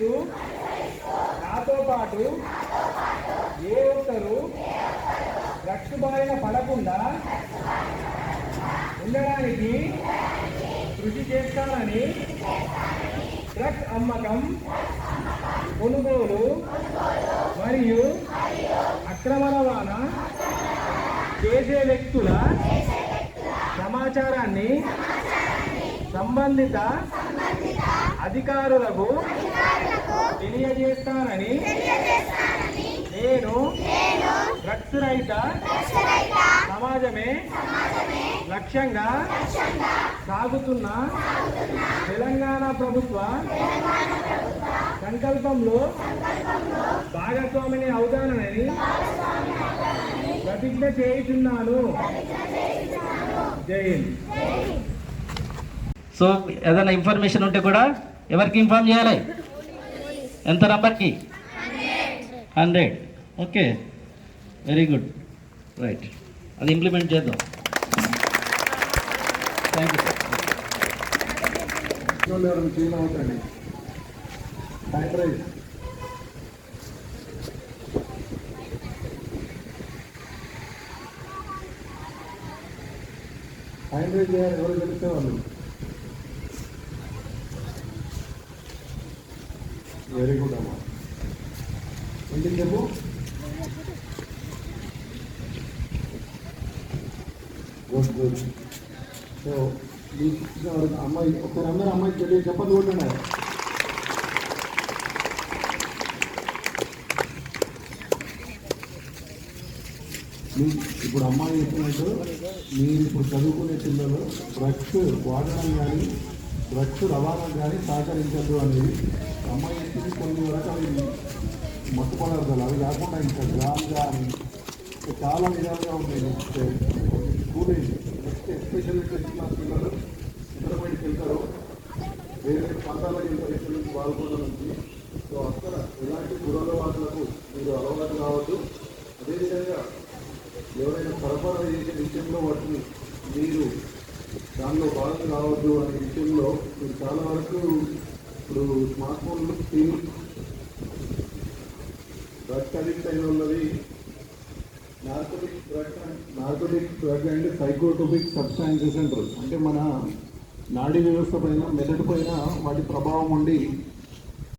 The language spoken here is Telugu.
నిర్వహిస్తూ నాతో పాటు ఏ ఒక్కరు రక్షుబారిన పడకుండా ఉండడానికి కృషి చేస్తానని డ్రగ్స్ అమ్మకం కొనుగోలు మరియు అక్రమ రవాణా చేసే వ్యక్తుల సమాచారాన్ని సంబంధిత అధికారులకు తెలియజేస్తానని నేను డ్రగ్స్ రహిత సమాజమే లక్ష్యంగా సాగుతున్న తెలంగాణ ప్రభుత్వ సంకల్పంలో భాగస్వామిని అవుతానని ప్రతిజ్ఞ చేయుచున్నాను. జై హింద్. సో ఏదైనా ఇన్ఫర్మేషన్ ఉంటే కూడా ఎవరికి ఇన్ఫార్మ్ చేయాలి? ఎంత నంబర్కి hundred. Okay. Very good. Right. అది ఇంప్లిమెంట్ చేద్దాం. Thank you sir. ఎవరు క్లీన్ హ్యాండ్ రైస్ చేయాలి ఎవరు వాళ్ళు వెరీ గుడ్ అమ్మా. ఏంటి చెప్పు? గుడ్ గుడ్ సో మీకు అమ్మాయి ఒకసారి అందరూ అమ్మాయికి తెలియ చెప్పదు కొట్టండి ఇప్పుడు అమ్మాయి చెప్పినట్టు మీరు ఇప్పుడు చదువుకునే పిల్లలు డ్రగ్స్ వాడడం కానీ డ్రగ్స్ రవాణా కానీ సహకరించద్దు అనేది అమ్మాయి కొన్ని రకాలు మత్తు పదార్థాలు. అవి కాకుండా ఇంకా గ్రామ్ కానీ చాలా విధాలుగా ఉన్నాయి. స్కూల్ ఎస్పెషల్లీ టెన్త్ క్లాస్ పిల్లలు ఇతర బయటికి వెళ్తారు. వేరే ప్రాంతాలకు వెళ్తారు. ఇక్కడ నుంచి బాల్కొండ నుంచి. సో అక్కడ ఎలాంటి దురలవాట్లకు మీరు అలవాటు కావద్దు. అదేవిధంగా ఎవరైనా సరఫరా చేసే విషయంలో వాటిని మీరు దానిలో భాగం కావద్దు అనే విషయంలో మీరు చాలా వరకు ఇప్పుడు స్మార్ట్ ఫోన్లు స్క్రీన్ డ్రగ్స్ అడిక్ట్ అయిన వాళ్ళది narcotic drug narcotic drug and psychotropic substances అంటారు. అంటే మన నాడీ వ్యవస్థ పైన మెదడు పైన వాటి ప్రభావం ఉండి